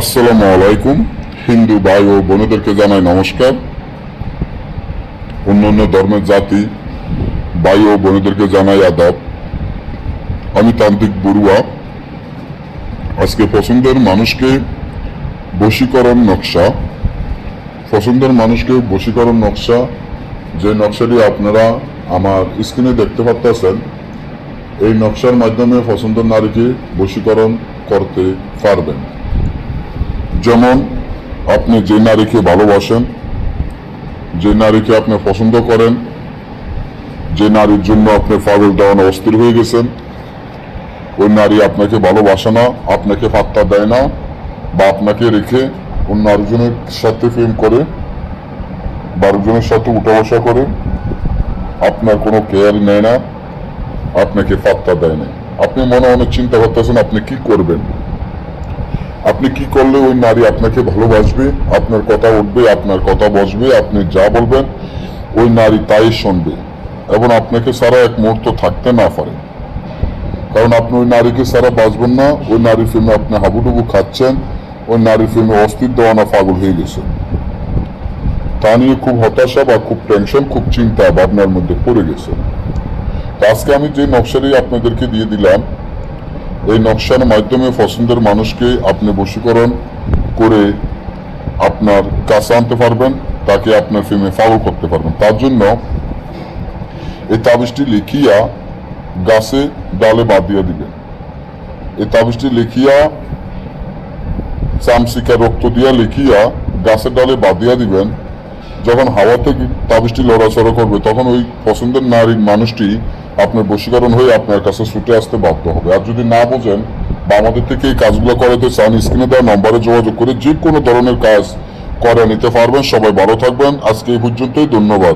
আসসালামু আলাইকুম। হিন্দু ভাই ও বোনেদেরকে জানাই নমস্কার। অন্যান্য ধর্মের জাতি ভাই ও বোনেদেরকে জানাই আদাব। আমি তান্ত্রিক বড়ুয়া। আজকে পছন্দের মানুষকে বশীকরণ নকশা। পছন্দের মানুষকে বশীকরণ নকশা। যে নকশাটি আপনারা আমার স্ক্রিনে দেখতে পাচ্ছেন এই নকশার মাধ্যমে পছন্দের নারীকে বশীকরণ করতে পারবেন। যেমন আপনি যে নারীকে ভালোবাসেন, যে নারীকে আপনি পছন্দ করেন, যে নারীর জন্য আপনি পাগল দেওয়ানো অস্থির হয়ে গেছেন, ওই নারী আপনাকে ভালোবাসে না, আপনাকে পাত্তা দেয় না, বা আপনাকে রেখে অন্য আরেকজনের সাথে প্রেম করে বা আরেকজনের সাথে উঠা বসা করে, আপনার কোনো কেয়ার নেয় না, আপনাকে পাত্তা দেয় না। আপনি মনে মনে চিন্তা করতেছেন, আপনি কি করবেন? আপনি কি করলে ওই নারী আপনাকে ভালোবাসবে? আপনার কথা উঠবে, আপনার কথা বসবে, আপনি যা বলবেন, ওই নারী তাই শুনবে। এবং আপনাকে সারা এক মুহূর্ত থাকতে না পারে। কারণ আপনি ওই নারীকে সারা বাঁচবেন না। ওই নারী ফিল্মে আপনি হাবুডুবু খাচ্ছেন। ওই নারী ফিল্মে অস্থির দেওয়ানা পাগল হয়ে গেছে। তা নিয়ে খুব হতাশা বা খুব টেনশন খুব চিন্তা ভাবনার মধ্যে পড়ে গেছে। আজকে আমি যে নকশাটি আপনাদেরকে দিয়ে দিলাম এই নকশার মাধ্যমে পছন্দের মানুষকে আপনি বশীকরণ করে আপনার কাছে আনতে পারবেন, তাকে আপনার ফিল্মে ফাগল করতে পারবেন। তার জন্য এই তাবিজটি লিখিয়া গাছে ডালে বাঁধিয়া দিবেন। এই তাবিজটি লিখিয়া, চামচিকা রক্ত দিয়া লিখিয়া গাছের ডালে বাদ বাঁধিয়া দিবেন। যখন হাওয়া থেকে তাবিজটি লড়াচড়া করবে, তখন ওই পছন্দের নারীর মানুষটি আপনার বশীকরণ হয়ে আপনার কাছে ছুটে আসতে বাধ্য হবে। আর যদি না বোঝেন বা আমাদের থেকে এই কাজগুলো করাতে চান স্ক্রিনে দেওয়া নম্বরে যোগাযোগ করে যে কোনো ধরনের কাজ করে নিতে পারবেন। সবাই ভালো থাকবেন। আজকে এই পর্যন্তই, ধন্যবাদ।